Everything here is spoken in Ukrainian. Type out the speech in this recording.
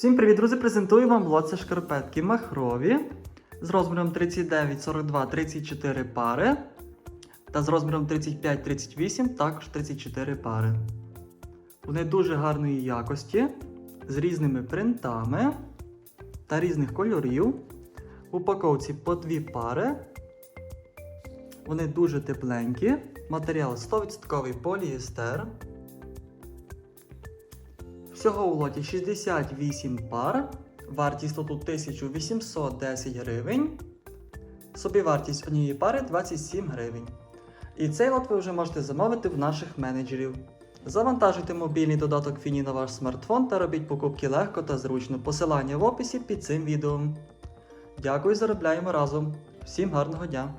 Всім привіт, друзі! Презентую вам лоце шкарпетки махрові з розміром 39, 42, 34 пари та з розміром 35, 38 також 34 пари. Вони дуже гарної якості, з різними принтами та різних кольорів. В упаковці по дві пари. Вони дуже тепленькі. Матеріал 100% поліестер. Всього у лоті 68 пар. Вартість лоту 1810 гривень. Собівартість однієї пари 27 гривень. І цей лот ви вже можете замовити в наших менеджерів. Завантажуйте мобільний додаток Фіні на ваш смартфон та робіть покупки легко та зручно. Посилання в описі під цим відео. Дякую, заробляємо разом. Всім гарного дня!